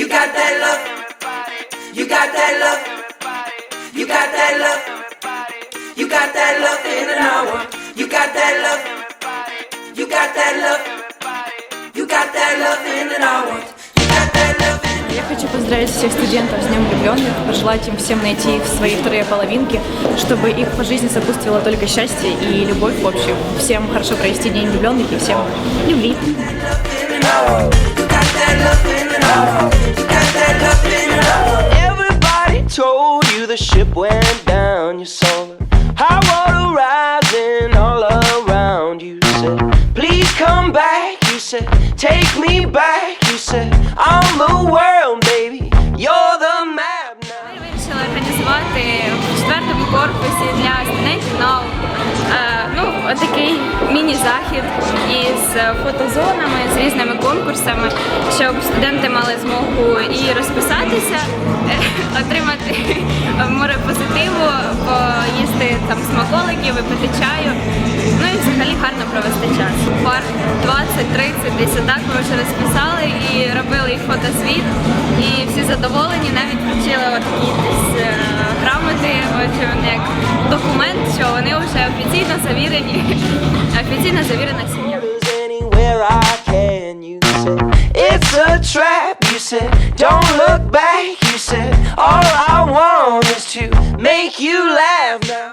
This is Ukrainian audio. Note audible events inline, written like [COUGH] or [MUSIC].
You got that look. You got that look. You got that look. You got that look in an hour. You got that look. You got that look. You got that look in an hour. Я хочу поздравить всех студентов с Днем влюбленных, пожелать им всем найти свои вторые половинки, чтобы их по жизни сопутствовало только счастье и любовь в общем. Всем хорошо провести День влюбленных и всем любви. Told you the ship went down. You saw the high water rising all around. You said, Please come back. You said, Take me back. You said, I'm the world, baby. You're the map now. Четвертому корпусі для студентів НАУ е, ну, отакий міні-захід із фотозонами, з різними конкурсами, щоб студенти мали змогу і розписатися, [LAUGHS] отримати море позитиву, поїсти там смаколиків, випити чаю. Ну і взагалі гарно провести час. Пар 20-30 десь отак ми вже розписали і робили їх фотосвіт. І всі задоволені, навіть вручили такі е, вони як документ, що вони вже офіційно завірені, офіційно завірена сім'я. It's a trap. You said don't look back. You said all I want is to make you laugh now.